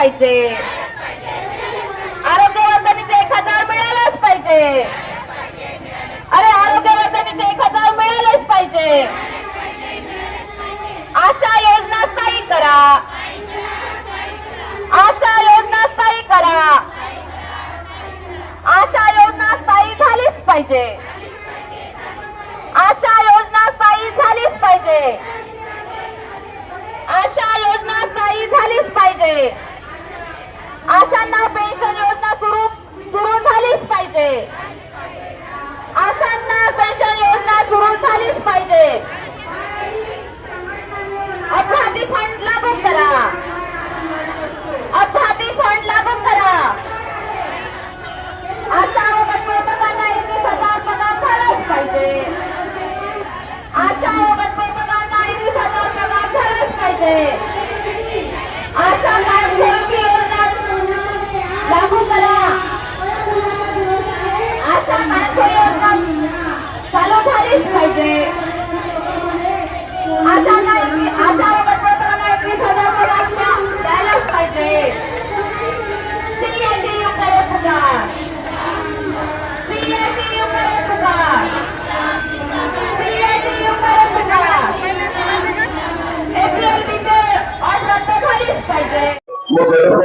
पाहिजे. आरोग्यवर्धनीचे एक हजार मिळालेच पाहिजे. अरे आरोग्यवर्धनीचे एक हजार मिळालेच पाहिजे. आशा योजना स्थायी करा. आशा योजना स्थायी करा. आशा योजना स्थायी झालीच पाहिजे. आशा योजना स्थायी झालीच पाहिजे. आशा योजना स्थायी झालीच पाहिजे. आशांना पेन्शन योजना सुरू सुरू झालीच पाहिजे. आशांना पेन्शन योजना सुरू झालीच पाहिजे.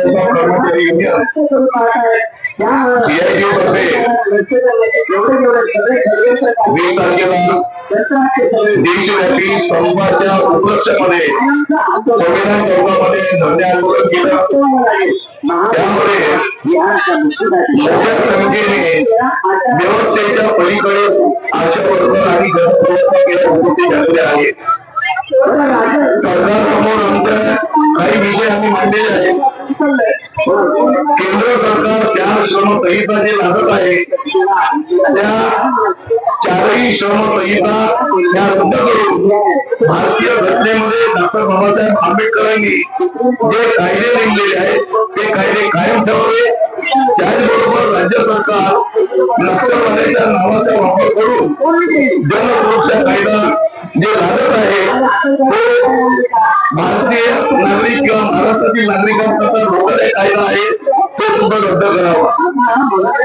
व कर्मचारी युनियन CITU तर्फे वीस तारखेला देशव्यापी स्तंभाच्या उपलक्षामध्ये संविधान चौकामध्ये धरणे आंदोलन केलं त्यामुळे मोठ्या संख्येने व्यवस्थेच्या पलीकडे आशा वर्कर आणि गटप्रवर्तक या उपस्थित झालेले आहेत सरकारसमोर आमच्या काही विषय आम्ही मांडलेले आहेत. केंद्र सरकार चार श्रम संहिता जे लागत आहे. त्या चारही श्रम संहिता त्या रद्द करून भारतीय घटनेमध्ये डॉक्टर बाबासाहेब आंबेडकरांनी जे कायदे नेमलेले आहेत ते कायदे कायम ठेवावे. त्याचबरोबर राज्य सरकार नक्षलवाद्याच्या नावाचा वापर करून जनसुरक्षा कायदा जे लागत आहे भारतीय नागरिक किंवा महाराष्ट्रातील नागरिकांकरता लोकदाय कायदा आहे. तो सुद्धा रद्द करावा.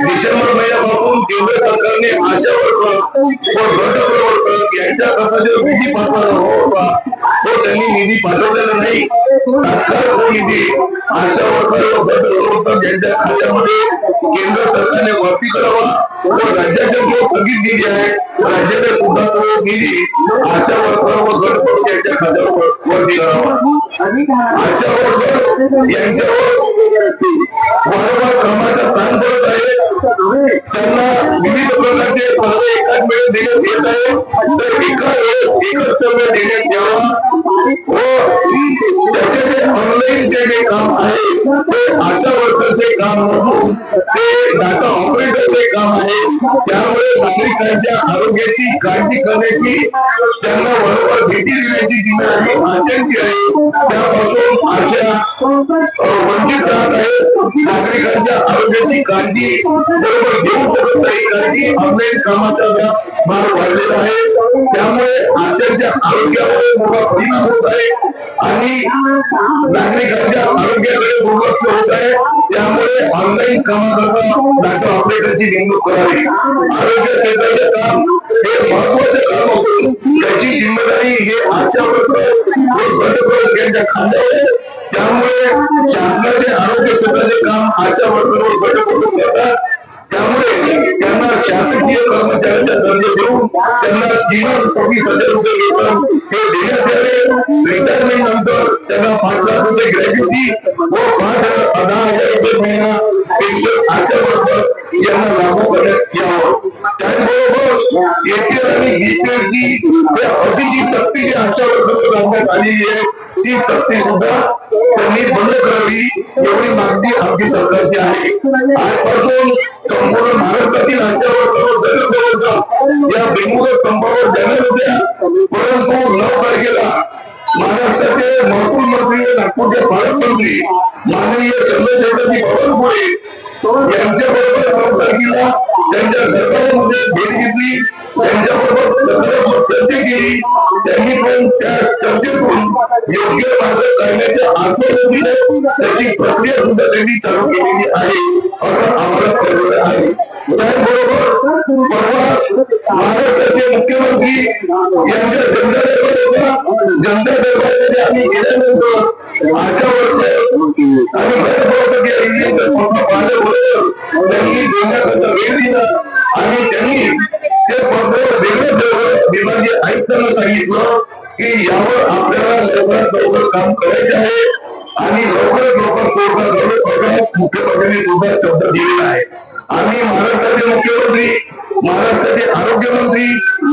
डिसेंबर महिन्यापासून केंद्र सरकारने आशा वर्कर व गट प्रवर्तक यांच्या जो विधी पात्र होता तो त्यांनी निधी पाठवलेला नाही. तात्काळ तो निधी आशा वर्कर खात्यामध्ये केंद्र सरकारने वापी करावा. व राज्याचे जो थकीत निधी आहे राज्याच्या सुद्धा निधी आशा वर्कर व गट प्रवर्तक यांच्या खात्यावर भरती करावा. आशा वर्कर यांच्यावर वारंवार कामाचा ताण पडत आहे. त्यांना विविध प्रकारचे सर्व एकाच वेळेस देण्यात येत आहे. तर एका वेळेस एकच आरोग्याची काळजी करण्याची त्यांना वारंवार भेटी देण्याची जिम्मेदारी आशांची आहे त्यापासून आशा वंचित राहत आहे. नागरिकांच्या आरोग्याची काळजी बरोबर घेऊ शकत नाही कारण की ऑनलाईन कामाचा व्याप वाढलेला आहे. त्यामुळे आशांच्या आरोग्यावर मोठा परिणाम होत आहे आणि नागरिकांच्या आरोग्याकडे दुर्लक्ष होत आहे. त्यामुळे ऑनलाईन कामाकरता डॉक्टर ऑपरेटरची नेमणूक करावी. आरोग्य क्षेत्राचे काम हे महत्त्वाचे काम असून त्याची जिम्मेदारी हे आशा यांच्या खांद्यावर आहे. त्यामुळे शासनाचे आरोग्य क्षेत्राचे काम आशा वर्करवर गटप्रमुख करतात. त्यामुळे त्यांना शासकीय कर्मचाऱ्याचा दर्जा देऊन त्यांना जीवन कमी हजार रुपये वेतन हे देण्यात यावे. रिटायरमेंट नंतर त्यांना पाच लाख रुपये ग्रॅज्युटी व पाच हजार दहा हजार रुपये महिना यांना लागू करण्यात यावं त्याचबरोबर एटीएल आणि बीपीएलची अतिची सक्ती जी आशा वर्करवर लावण्यात आलेली आहे ती सक्ती सुद्धा त्यांनी बंद करावी एवढी मागणी आमची सरकारची आहे आजपासून संपूर्ण महाराष्ट्रातील आशा वर्करवर या बेमुदत संपावर जाणार होत्या परंतु नऊ तारखेला महाराष्ट्राचे महसूल मंत्री व नागपूरचे पालकमंत्री माननीय चंद्रशेखरजी बावनकुळे यांच्या बरोबर नऊ तारखेला त्यांच्या दरबारामध्ये भेट घेतली. त्यांच्या बरोबर चर्चा केली. त्यांनी पण त्या चर्चेतून योग्य मार्ग करण्याच्या आत्मबुद्धीने त्याची प्रक्रिया सुद्धा त्यांनी चालू केलेली आहे. असं आम्हाला कळलं आहे. त्याचबरोबर परवा महाराष्ट्राचे मुख्यमंत्री यांच्या जनता दरबार जनता दरबारामध्ये आम्ही गेल्यानंतर आशा वर्ष आणि त्यांनी ते पत्र वेगळं विभागीय आयुक्तांना सांगितलं की यावर आपल्याला लवकरात लवकर काम करायचे आहे आणि लवकरात लवकर कोर्टात काढू मुख्यमंत्र्यांनी सुद्धा शब्द दिलेला आहे. आम्ही महाराष्ट्राचे मुख्यमंत्री महाराष्ट्राचे आरोग्यमंत्री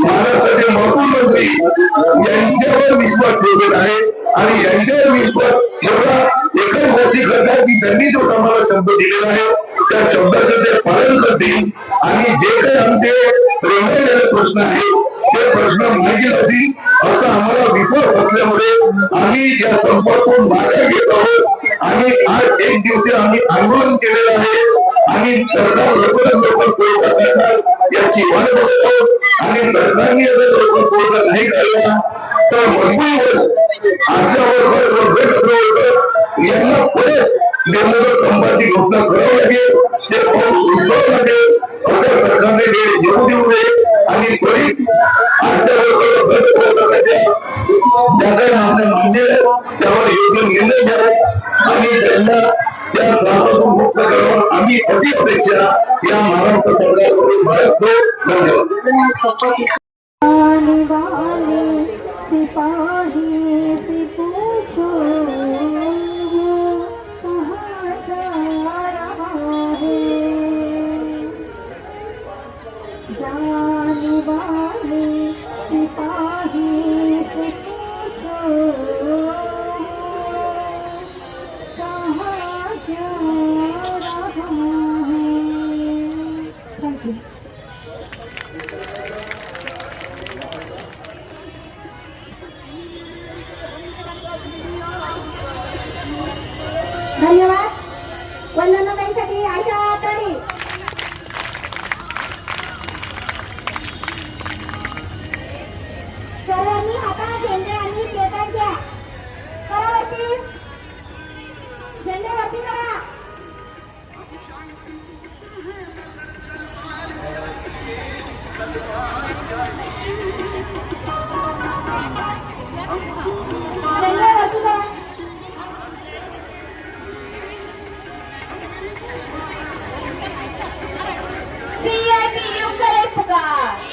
महाराष्ट्राचे महसूल मंत्री यांच्यावर विश्वास ठेवलेला आहे आणि यांच्यावर विश्वास एवढा एकच गोष्टी करतात की त्यांनी जो आम्हाला शब्द दिलेला आहे त्या शब्दाचं ते पालन करतील आणि जे काही आमचे रेंगाळलेले प्रश्न आहेत ते प्रश्न माहिती लावतील असं आम्हाला विश्वास असल्यामुळे आम्ही या संपातून मागे घेत आहोत. आणि आज एक दिवशी आम्ही आंदोलन केलेलं आहे. आणि सरकार लवकरात लवकर तोडगा करणार याची वाट बघतो आणि सरकारने जर लवकर तोडगा नाही काढला तर मजबूर आजच्या वर्षात यांना परत निर्मूलन संपाची घोषणा करावी लागेल ते पाऊस उद्भवावं लागेल असं सरकारने वेळ येऊ देऊ नये आणि त्वरित आजच्या वर्षाच्या ज्या काही मागण्या मान्य आहेत त्यावर योग्य निर्णय घ्यावे आणि त्यांना त्या त्रासातून मुक्त करावं आम्ही अति अपेक्षा या महाराष्ट्र सरकारकडून बाळगतो धन्यवाद आने वाले सिपाही タイヤ e eu quero ir.